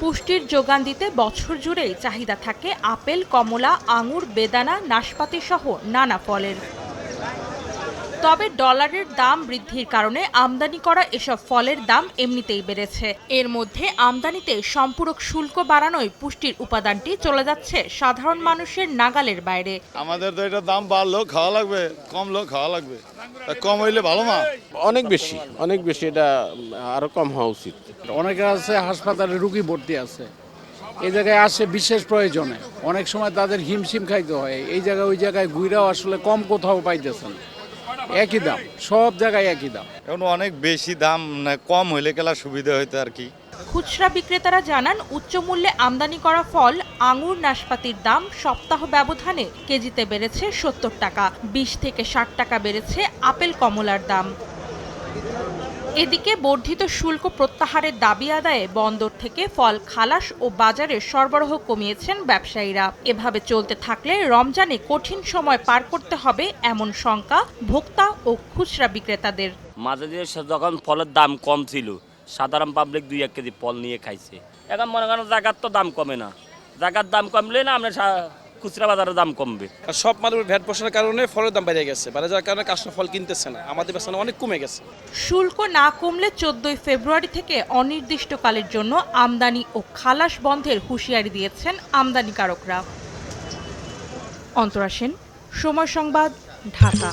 পুষ্টির যোগান দিতে বছর জুড়েই চাহিদা থাকে আপেল, কমলা, আঙুর, বেদানা, নাশপাতি সহ নানা ফলের। তবে ডলারের দাম বৃদ্ধির কারণে আমদানি করা এসব ফলের দাম এমনিতেই বেড়েছে। এর মধ্যে আমদানিতে সম্পূরক শুল্ক বাড়ানোয় পুষ্টির উপাদানটি চলে যাচ্ছে সাধারণ মানুষের নাগালের বাইরে। আমাদের তো এটা দাম বাড়লেও খাওয়া লাগবে কমলেও খাওয়া লাগবে। কম হইলে ভালো না অনেক বেশি অনেক বেশি এটা আরও কম হওয়া উচিত। অনেকে আছে হাসপাতালে রুগী ভর্তি আছে। এই জায়গায় আসে বিশেষ প্রয়োজনে। অনেক সময় তাদের হিমশিম খাইতে হয়। এই জায়গায় ওই জায়গায় ঘুরাও আসলে কম কোথাও পাইতেছেন একই দাম সব জায়গায় একই দাম। এখন অনেক বেশি দাম কম হইলে গেলা সুবিধা হইতো আর কি। খুচরা বিক্রেতারা জানান উচ্চ মূল্যে আমদানি করা ফল আঙুর নাশপাতির দাম সপ্তাহ ব্যবধানে কেজিতে বেড়েছে সত্তর টাকা বিশ থেকে ষাট টাকা বেড়েছে আপেল কমলার দাম। এদিকে বর্ধিত শুল্ক প্রত্যাহারের দাবি আদায়ে বন্দর থেকে ফল, খালাস ও বাজারে সরবরাহ কমিয়েছেন ব্যবসায়ীরা। এভাবে চলতে থাকলে রমজানে কঠিন সময় পার করতে হবে এমন শঙ্কা ভোক্তা ও খুচরা বিক্রেতাদের। মাঝে যখন ফলের দাম কম ছিল, সাধারণ পাবলিক দুই এক কেজি ফল নিয়ে খাইছে। এখন মনে করেন জায়গার তো দাম কমে না। জায়গার দাম কমলে না আমরা খুচরা বাজারের দাম কমবে। আর সব মালের ভ্যাট বসানোর কারণে ফলের দাম বেড়ে গেছে। বেড়ে যাওয়ার কারণে কাস্টমার ফল কিনতেছে না। আমাদের বেসানো অনেক কমে গেছে। শুল্ক না কমলে চোদ্দই ফেব্রুয়ারি থেকে অনির্দিষ্টকালের জন্য আমদানি ও খালাস বন্ধের হুঁশিয়ারি দিয়েছেন আমদানিকারকরা। অন্তরাসেন সময় সংবাদ ঢাকা।